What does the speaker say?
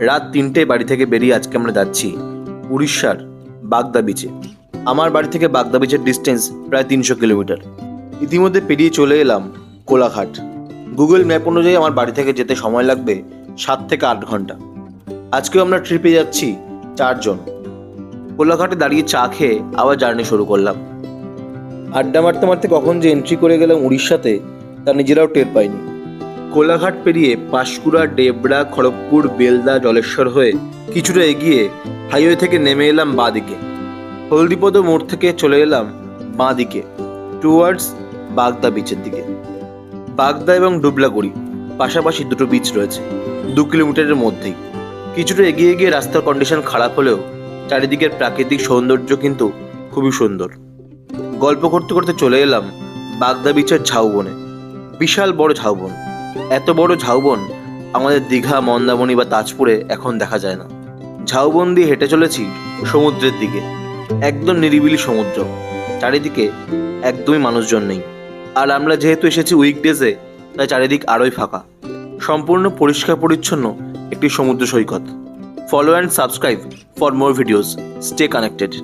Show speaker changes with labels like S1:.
S1: রাত তিনটে বাড়ি থেকে বেরিয়ে আজকে আমরা যাচ্ছি উড়িষ্যার বাগদা বিচে আমার বাড়ি থেকে বাগদা বিচের ডিস্টেন্স প্রায় তিনশো কিলোমিটার। ইতিমধ্যে পেরিয়ে চলে এলাম কোলাঘাট। গুগল ম্যাপ অনুযায়ী আমার বাড়ি থেকে যেতে সময় লাগবে সাত থেকে আট ঘণ্টা। আজকেও আমরা ট্রিপে যাচ্ছি চারজন। কোলাঘাটে দাঁড়িয়ে চা খেয়ে আবার জার্নি শুরু করলাম। আড্ডা মারতে মারতে কখন যে এন্ট্রি করে গেলাম উড়িষ্যাতে, তা নিজেরাও টের পাইনি। কোলাঘাট পেরিয়ে পাঁশকুড়া ডেবরা খড়গপুর, বেলদা, জলেশ্বর হয়ে কিছুটা এগিয়ে হাইওয়ে থেকে নেমে এলাম বাঁদিকে। হলদিপদ মোড় থেকে চলে এলাম বাঁদিকে টুয়ার্ডস বাগদা বিচের দিকে। বাগদা এবং ডুবলাগুড়ি পাশাপাশি দুটো বিচ রয়েছে, দু কিলোমিটারের মধ্যেই। কিছুটা এগিয়ে গিয়ে রাস্তার কন্ডিশন খারাপ হলেও চারিদিকের প্রাকৃতিক সৌন্দর্য কিন্তু খুবই সুন্দর। গল্প করতে করতে চলে এলাম বাগদা বিচের ঝাউবনে, বিশাল বড় ঝাউবন। এত বড় ঝাউবন আমাদের দীঘা মন্দামণি বা তাজপুরে এখন দেখা যায় না। ঝাউবন দিয়ে হেঁটে চলেছি সমুদ্রের দিকে। একদম নিরিবিলি সমুদ্র। চারিদিকে একদমই মানুষজন নেই। আর আমরা যেহেতু এসেছি উইকডেজে তাই চারিদিক আরোই ফাঁকা। সম্পূর্ণ পরিষ্কার পরিচ্ছন্ন একটি সমুদ্র সৈকত। Follow and subscribe for more videos stay connected